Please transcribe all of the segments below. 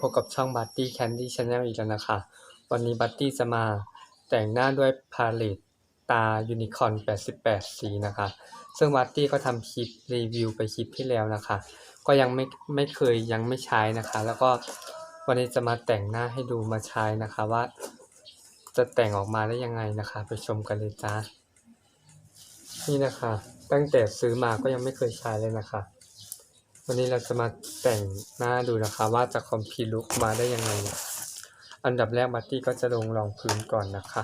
พบกับช่องบัตตี้แคนดี้ชาแนลอีกแล้วนะคะ วันนี้บัตตี้จะมาแต่งหน้าด้วยพาเลตตายูนิคอร์น88 สีนะคะ ซึ่งบัตตี้ก็ทำคลิปรีวิวไปคลิปที่แล้วนะคะ ก็ยังไม่ไม่เคยยังไม่ใช้นะคะ แล้วก็วันนี้จะมาแต่งหน้าให้ดูมาใช้นะคะว่า จะแต่งออกมาได้ยังไงนะคะ ไปชมกันเลยจ้านี่นะคะ ตั้งแต่ซื้อมาก็ยังไม่เคยใช้เลยนะคะ วันนี้เราจะมาแต่งหน้าดูนะคะ ว่าจะคอมพิลุกมาได้ยังไง อันดับแรกมาตี้ก็จะลงรองพื้นก่อนนะคะ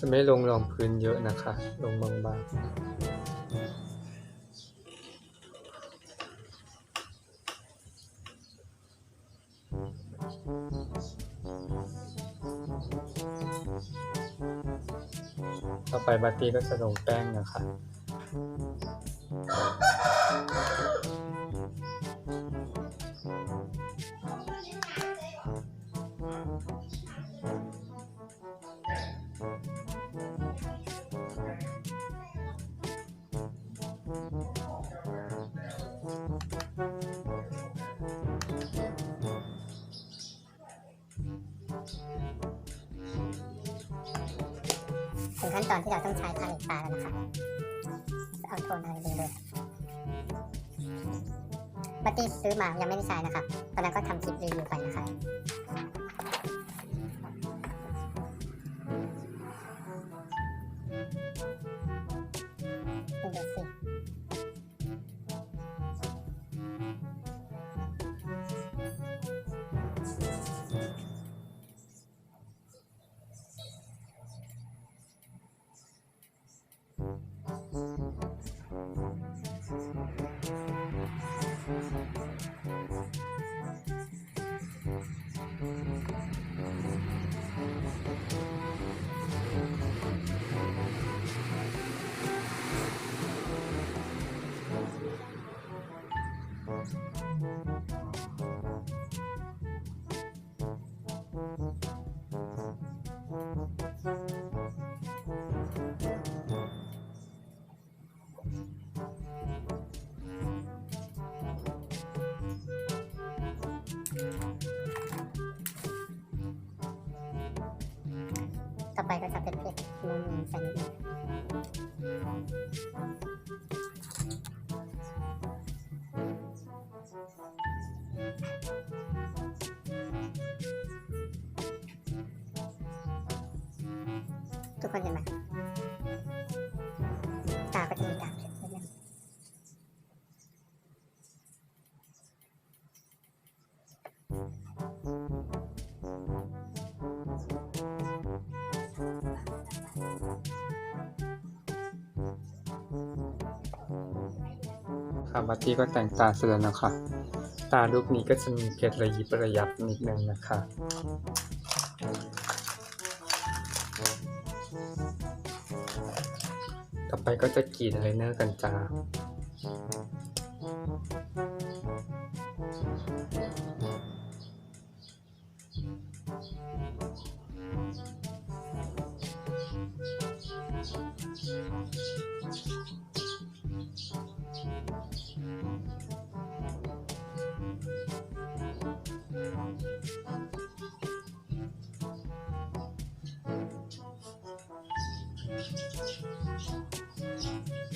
จะไม่ลงรองพื้นเยอะนะคะ ลงบางๆต่อไปบัตตี้ก็จะลงแป้งนะคะ ขั้นตอนที่เราต้องใช้พาเลตตาแล้วนะคะเอาโทนอะไรดีเลยบัตตี้ซื้อมายังไม่ได้ใช้นะคะตอนนั้นก็ทำคลิปรีวิวไปนะคะดู ต่อไปก็จะเป็นเพชรมุมใส่นิดนึงทุกคนเห็นไหม ค่ะบัตตี้ก็แต่งตาเสร็จแล้วนะคะ ตาลูกนี้ก็จะมีเพชรระยิบระยับนิดนึงนะคะต่อไปก็จะกรีดอะไรเนอร์กันจ้า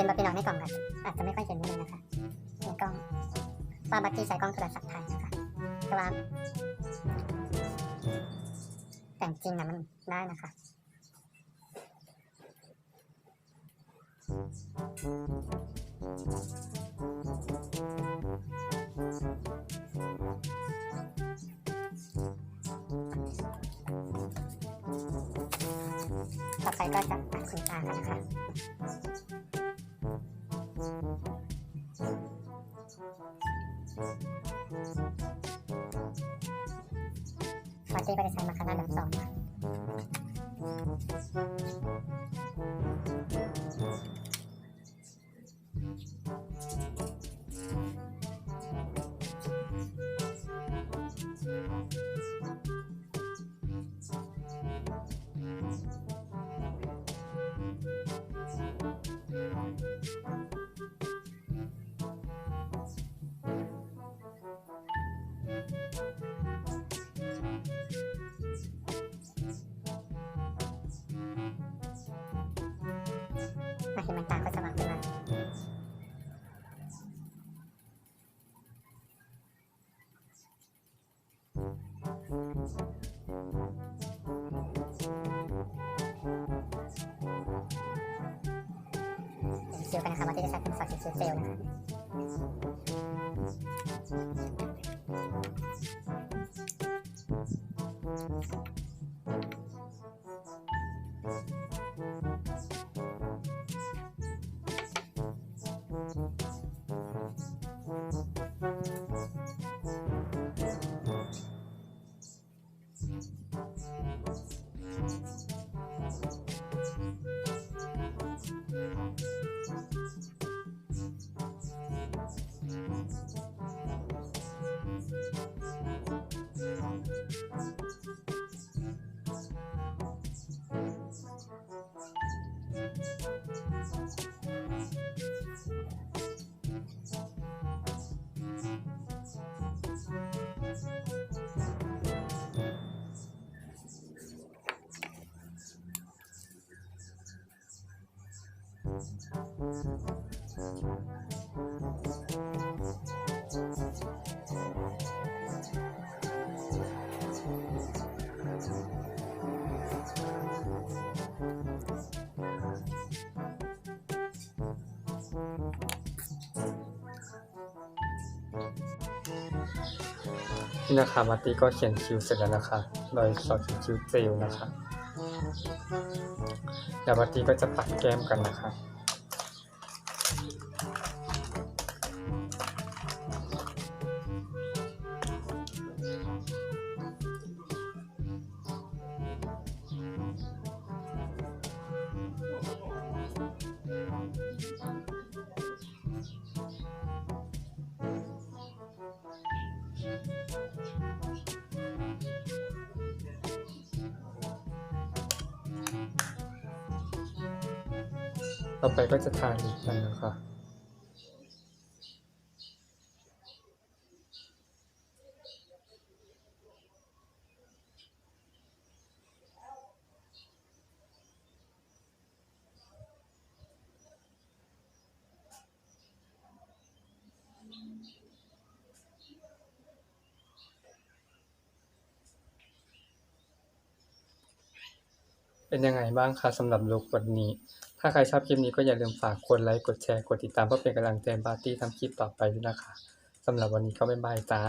เห็นบัตพี่น้องในกล่องกันอาจจะไม่ค่อยเห็นนิดนึงนะคะในกล้องว่าบัตตี้ใช้กล้องโทรศัพท์ถ่ายนะคะแต่ว่าแต่จริงนะมันได้นะคะ ต่อไปก็จะปัดขนตากันนะคะ ฟาร์ตี้ก็จะใช้มาคาร่ มันตาก็สว่างขึ้นมาเห็นคิวกันนะคะว่าที่จะใช้เป็นสอดคิวเซลนะคะ นี่นะคะมาตี้ก็เขียนคิวเสร็จแล้วนะคะโดยสอดคิวเจลนะคะเดี๋ยวมาตี้ก็จะปัดแก้มกันนะคะ ต่อไปก็จะทาลิปกันนะคะเป็นยังไงบ้างคะสำหรับลุควันนี้ ถ้าใครชอบคลิปนี้ก็อย่าลืมฝากกดไลค์ กดแชร์ กดติดตามเพื่อเป็นกำลังใจปาร์ตี้ทำคลิปต่อไปด้วยนะคะสำหรับวันนี้ก็บ๊ายบายจ้า